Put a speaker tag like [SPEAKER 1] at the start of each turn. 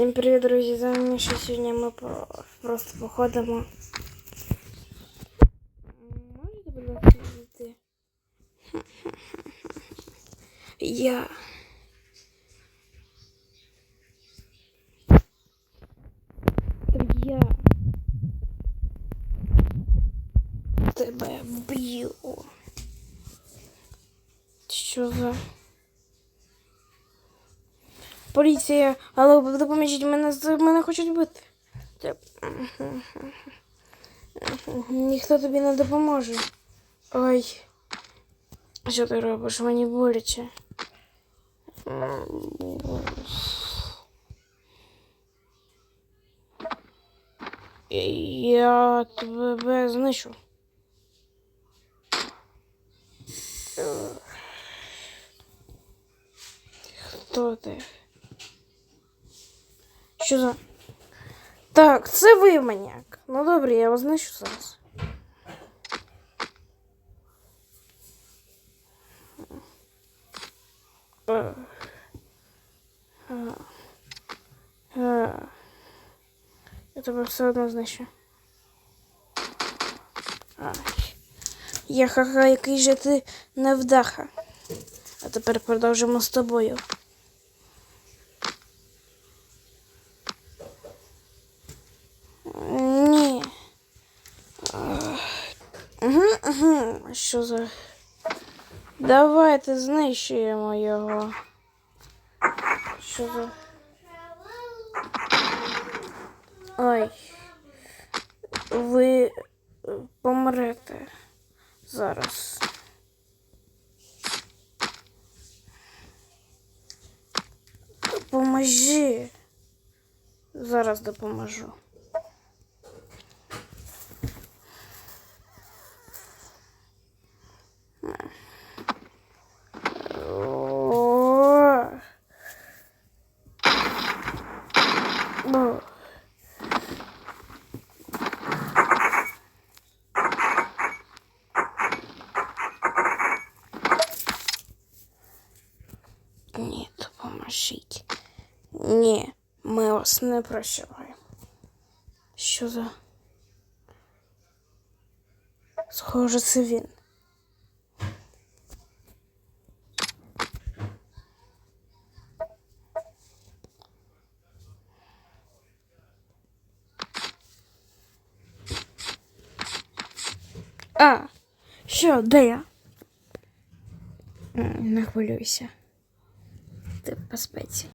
[SPEAKER 1] Всім привіт, друзі! З вами Міша. Сьогодні ми просто походимо. Можете, будь ласка, зайти? Я. Так я. Тебе б'ю. Що за... Поліція, алло, допоможіть мене, мене хочуть бити. Ніхто тобі не допоможе. Ой. Що ти робиш? Мені боляче. Я тебе знищу. Хто ти? Що за. Так, це ви маніяк. Ну добре, я вас знищу зараз. Е. Е. Е. Я тебе все одно знищу. Я ха-ха, який же ти невдаха. А тепер продовжимо з тобою. Угу, угу. Що за. Давайте знищуємо його. Що за. Ой. Ви е, помрете зараз. Допоможи. Зараз допоможу. О. Ні, допоможіть. Ні, ми вас не прощаємо. Що за? Схоже, це він. А, що, де я? Не хвилюйся. Ти по спеці.